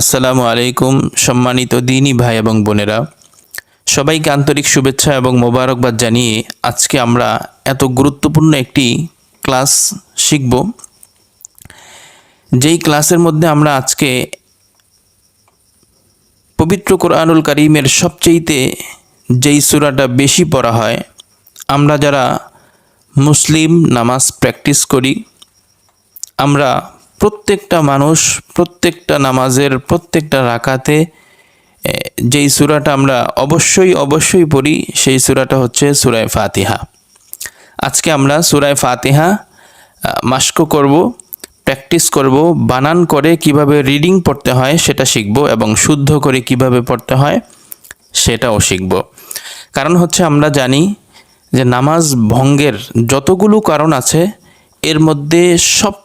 আসসালামু আলাইকুম, সম্মানিত দিনী ভাই এবং বোনেরা। সবাইকে আন্তরিক শুভেচ্ছা এবং মোবারকবাদ জানিয়ে আজকে আমরা এত গুরুত্বপূর্ণ একটি ক্লাস শিখব। যেই ক্লাসের মধ্যে আমরা আজকে পবিত্র কোরআনুল করিমের সবচেয়েতে যেই সুরাটা বেশি পড়া হয়, আমরা যারা মুসলিম নামাজ প্র্যাকটিস করি, আমরা প্রত্যেকটা মানুষ প্রত্যেকটা নামাজের প্রত্যেকটা রাকাতে যেই সূরাটা আমরা অবশ্যই অবশ্যই পড়ি, সেই সূরাটা হচ্ছে সূরায় ফাতিহা। আজকে আমরা সূরায় ফাতিহা মাস্ক করব, প্র্যাকটিস করব, বানান করে কীভাবে রিডিং পড়তে হয় সেটা শিখব এবং শুদ্ধ করে কীভাবে পড়তে হয় সেটাও শিখব। কারণ হচ্ছে আমরা জানি যে নামাজ ভঙ্গের যতগুলো কারণ আছে, এর মধ্যে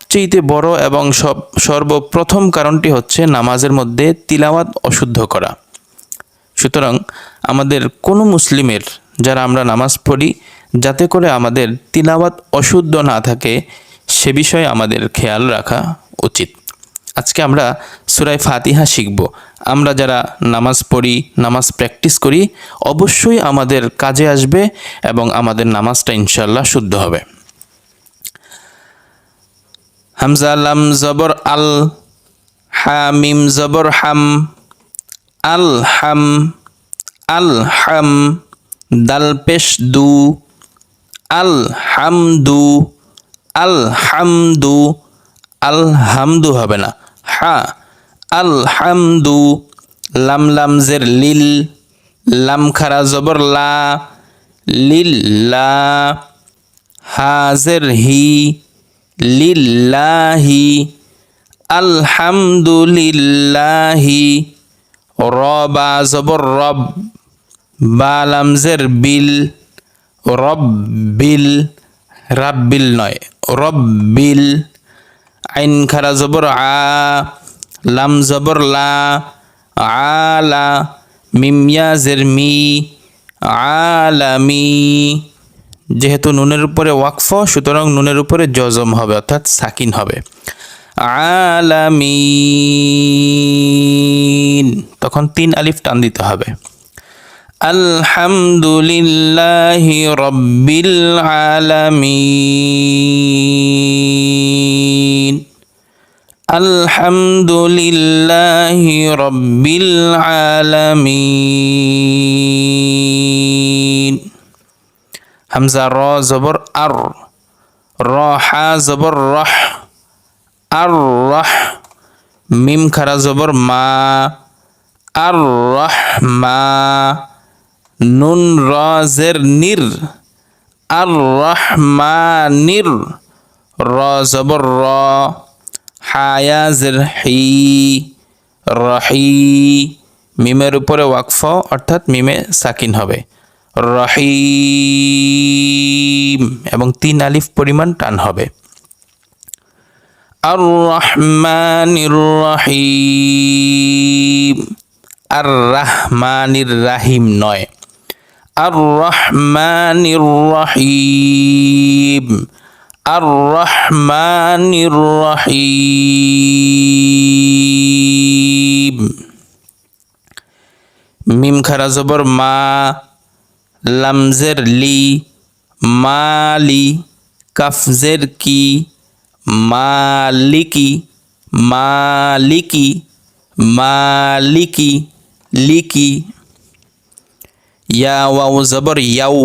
সবচেয়েতে বড় এবং সব সর্বপ্রথম কারণটি হচ্ছে নামাজের মধ্যে তিলাওয়াত অশুদ্ধ করা। সুতরাং আমাদের কোনো মুসলিমের যারা আমরা নামাজ পড়ি, যাতে করে আমাদের তিলাওয়াত অশুদ্ধ না থাকে, সে বিষয়ে আমাদের খেয়াল রাখা উচিত। আজকে আমরা সুরায় ফাতিহা শিখব। আমরা যারা নামাজ পড়ি, নামাজ প্র্যাকটিস করি, অবশ্যই আমাদের কাজে আসবে এবং আমাদের নামাজটা ইনশাল্লাহ শুদ্ধ হবে। হামজা লাম জবর আল, হামিম জবর হাম, আল হাম আল হাম, দাল পেশ দু, আল হামদু আল হামদু আল হামদু হবে না, হা, আল হামদু লাম লাম জের লিল, লাম খারা জবর লা, লিল লা হাজের হি লিল্লাহি, আলহামদুলিল্লাহি, রবা জবর রব, বালামজের বিল, রব্বিল, রাব্বিল নয়, রব্বিল, আইন খারা জবর আ, লাম জবর লা, আলা মিমিয়া জের মি, আলামি। যেহেতু নুনের উপরে ওয়াকফ, সুতরাং নুনের উপরে জজম হবে, অর্থাৎ সাকিন হবে। আলামিন। তখন তিন আলিফ টান দিতে হবে। আলহামদুলিল্লাহি রব্বিল আলামিন। আলহামদুলিল্লাহি রব্বিল আলামিন। হামজা র জবর আর, র হা জবর রহ, আর রহ, মিম খারা জবর মা, আর রহ মা, নুন র জের নির, আর রহমানির র জবর র হায়া জের হি রহি মিমের উপরে ওয়াকফ অর্থাৎ মিমে সাকিন হবে। রহিম এবং তিন আলিফ পরিমাণ টান হবে। আর রহমানির রহিম আর রাহমানির রাহিম নয়। আর রহমানির রহিম আর রহমানির রহিম মিম খারা জবর মা লামজের লি, মালি, কাফজের কি, মালিকি মালিকি মালিকি, লিকি। ইয়া ওয়াও জবর ইয়াও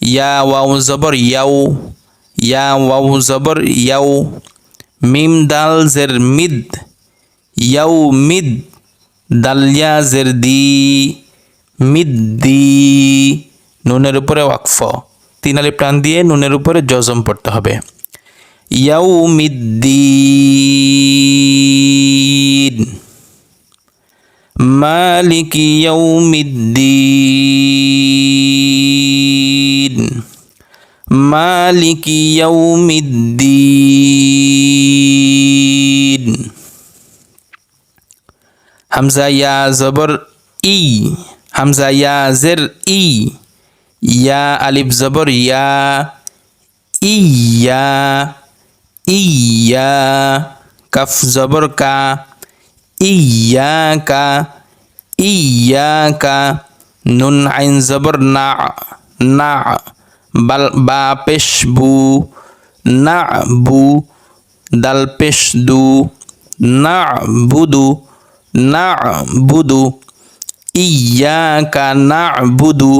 ইয়া ওয়াও জবর ইয়াও ইয়া ওয়াও জবর ইয়াও মিম দাল জের মিদ ইয়াও মিদ দালিয়া জের দি মিদ্দি নুনের উপরে ওয়াকফ। তিন আলি প্রাণ দিয়ে নুনের উপরে জজম পড়তে হবে। ইয়াও মিদ্দিন মালিক ইয়াউমিদ্দিন। মালিক ইয়াউমিদ্দিন। হামজা ইয়া জবর ই হামজা ইয়া জের ই ইয়া আলিফ জবর, ইয়া ইয়া ইয়া, কাফ জবর কা ইয়াকা ইয়াকা নুন আইন জবর, না না, বাল, বা পেশ বু, না বু, দাল পেশ দু, না বুদু না বুদু বুদু ইয়াকা না বুদু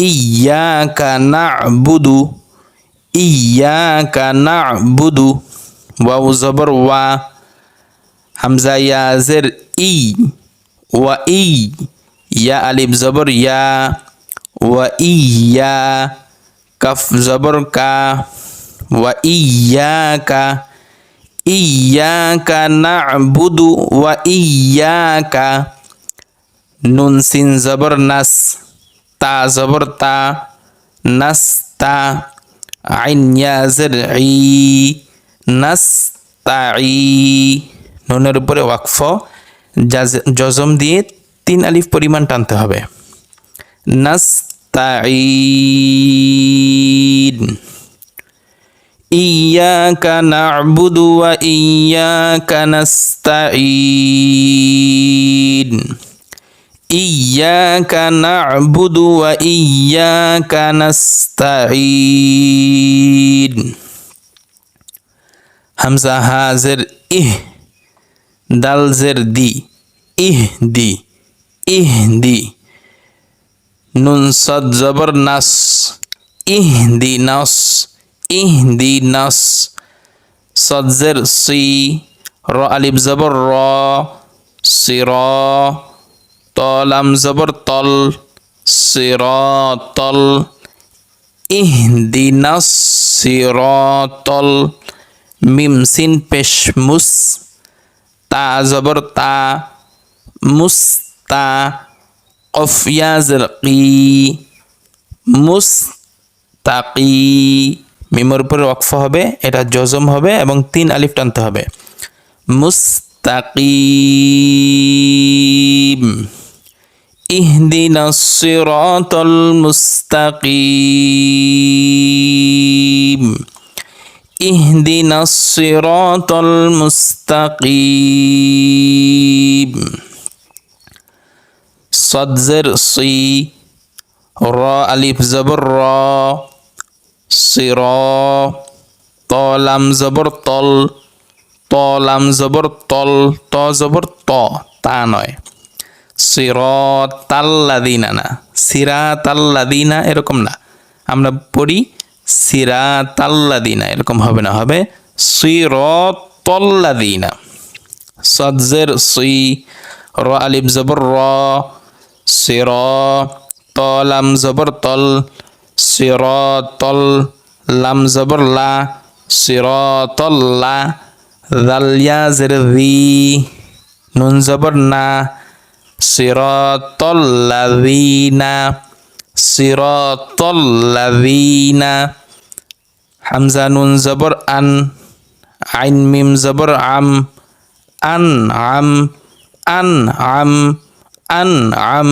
ইয়াকা না বুদু ওয়াও জবর ওয়া হামজা ইয়া জের ই ওয়া ই ইয়া আলিফ জবর ইয়া ওয়া ইয়া কাফ জবর কা ওয়া ইয়াকা ইয়াকা না'বুদু ওয়া ইয়াকা নুন সিন জবর নাস তা জবর তা নাস তা আইন ইয়া জের ই নাস তাই নুনের উপরে ওয়াকফ, জাজ- জজম দিয়ে তিন আলিফ পরিমাণ টানতে হবে। নাস্তাইন ইয়াকা না'বুদু ওয়া ইয়াকা নাস্তাইন ইয়াকা না'বুদু ওয়া ইয়াকা নাস্তাইন হামজা হাজের ইহ দাল জের দি ইহ দি ইহ দি নুন সদ জবর নাস ইহ দি নাস ইহ দি নাস সদ জের সি র আলিফ জবর র সির তলাম জবর তল সির তল ইহদিনা সিরাতল মিম সিন পেশ মুস তা জবর তা মুস্তা কফ জের কি মুস্তাকি মিমের উপরে ওয়াকফ হবে এটা জজম হবে এবং তিন আলিফ টানতে হবে মুস্তাকিম اهدنا الصراط المستقيم اهدنا الصراط المستقيم صد زر صي را ألف زبر را صرا طالم زبر طل طالم زبر طل تا زبر تا তা নয় সিরাতাল্লাদিনা না সিরাতাল্লাদিনা এরকম না। আমরা পড়ি সিরাতাল্লাদিনা এরকম হবে না, হবে সিরাতাল্লাদিনা সদজের সি, র, আলিফ জবর র সির তলাম জবর তল, সিরাতল লাম জবর লা, সিরাতাল্লা দালিয়া জের রি, নুন জবর না সিরাতাল্লাযীনা সিরাতাল্লাযীনা, হামজা নুন জবর আন, আইন মিম জবর আম, আন আম আন আম আন আম,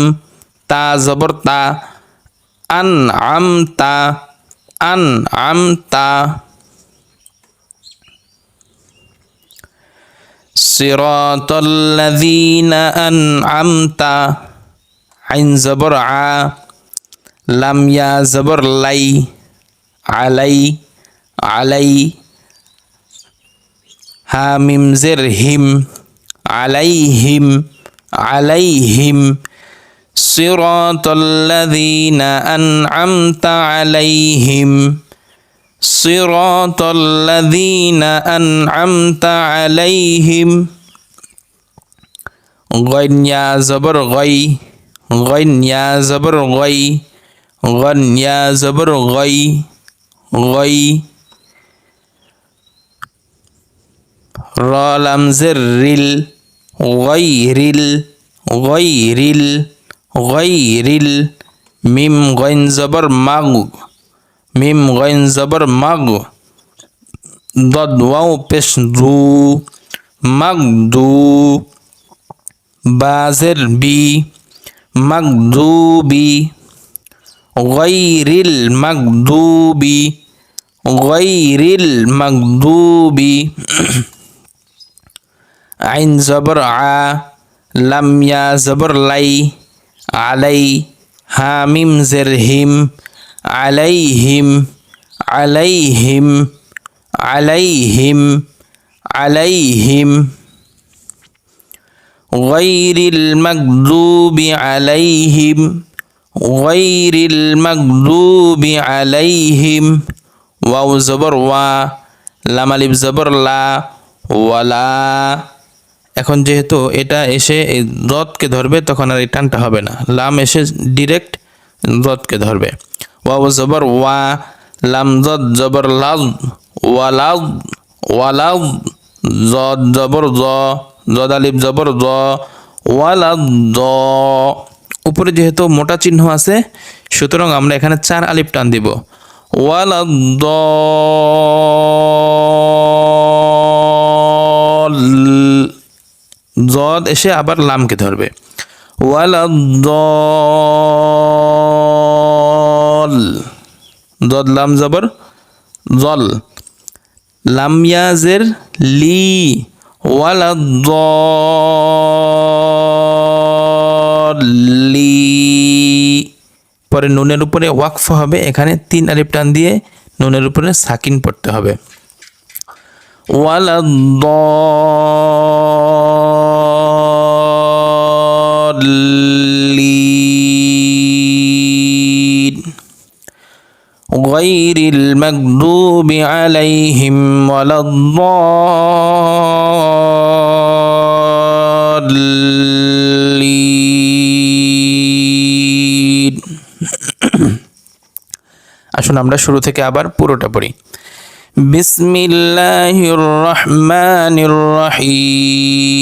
তা জবর তা, আন আম তা, আন আম তা। صراط الذين أنعمت عن زبرعا لم يا زبر لي علي علي هامم زرهم عليهم عليهم. صراط الذين أنعمت عليهم. صراط الذين أنعمت عليهم. غن يا زبر غي. غن يا زبر غي. غن يا زبر غي. غي. رالم زرل غير ال غير ال غير ال ميم غين زبر مغو মিম গইন জবর মাগ দদ ওয়াও পেশ দু মাগ দু বাজের বি মাগদুবি غير المغضوب غير المغضوب عين زبر ع لم يا زبر لي علي হামিম জের হিম আলাইহিম আলাইহিম আলাইহিম আলাইহিম غير المغضوب عليهم غير المغضوب عليهم واو زبر وا লাম আলিফ জবর লা ওয়ালা এখন যেহেতু এটা এসে এই রদকে ধরবে তখন আর এই টানটা হবে না লাম এসে ডিরেক্ট রদকে ধরবে ওয়া জবর, ওয়া লাম জদ জবর লাজ ওয়ালাজ ওয়ালাজ জদ জবর জ, জদ আলিফ জবর জ ওয়ালাদ জ। উপরে যেহেতু মোটা চিহ্ন আছে, সুতরাং আমরা এখানে চার আলিফ টান দিব। ওয়ালাদ জদ এসে আবার লামকে ধরবে। ওয়ালাদ জদ লাম জবর। জল। লামিয়াজের লি লি পরে নুনের উপরে ওয়াকফ হবে। এখানে তিন আলিফ টান দিয়ে নুনের উপরে সাকিন পড়তে হবে। ওয়ালাদ্দল্লিন غير المغضوب عليهم ولا الضالين আসুন আমরা শুরু থেকে আবার পুরোটা পড়ি বিসমিল্লাহির রহমানির রহিম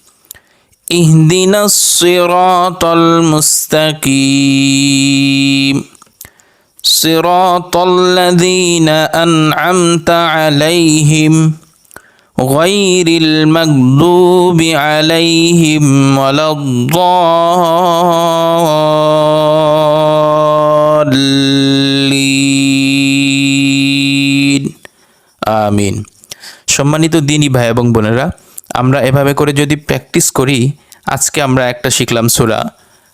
اهدنا الصراط المستقيم صراط الذين أنعمت عليهم غير المغضوب عليهم ولا الضالين আমিন সম্মানিত দিনী ভাই এবং বোনেরা আমরা এভাবে করে যদি প্র্যাকটিস করি, আজকে আমরা একটা শিখলাম সুরা,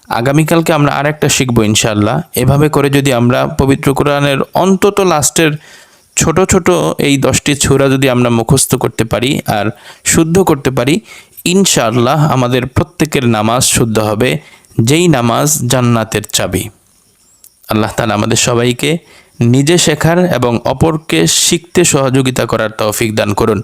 আগামীকালকে আমরা আর একটা শিখব ইনশাল্লাহ এভাবে করে যদি আমরা পবিত্র কোরআনের অন্তত লাস্টের ছোট ছোট এই দশটি ছুরা যদি আমরা মুখস্থ করতে পারি আর শুদ্ধ করতে পারি, ইনশাআল্লাহ আমাদের প্রত্যেকের নামাজ শুদ্ধ হবে। যেই নামাজ জান্নাতের চাবি। আল্লাহ তালা আমাদের সবাইকে নিজে শেখার এবং অপরকে শিখতে সহযোগিতা করার তৌফিক দান করুন।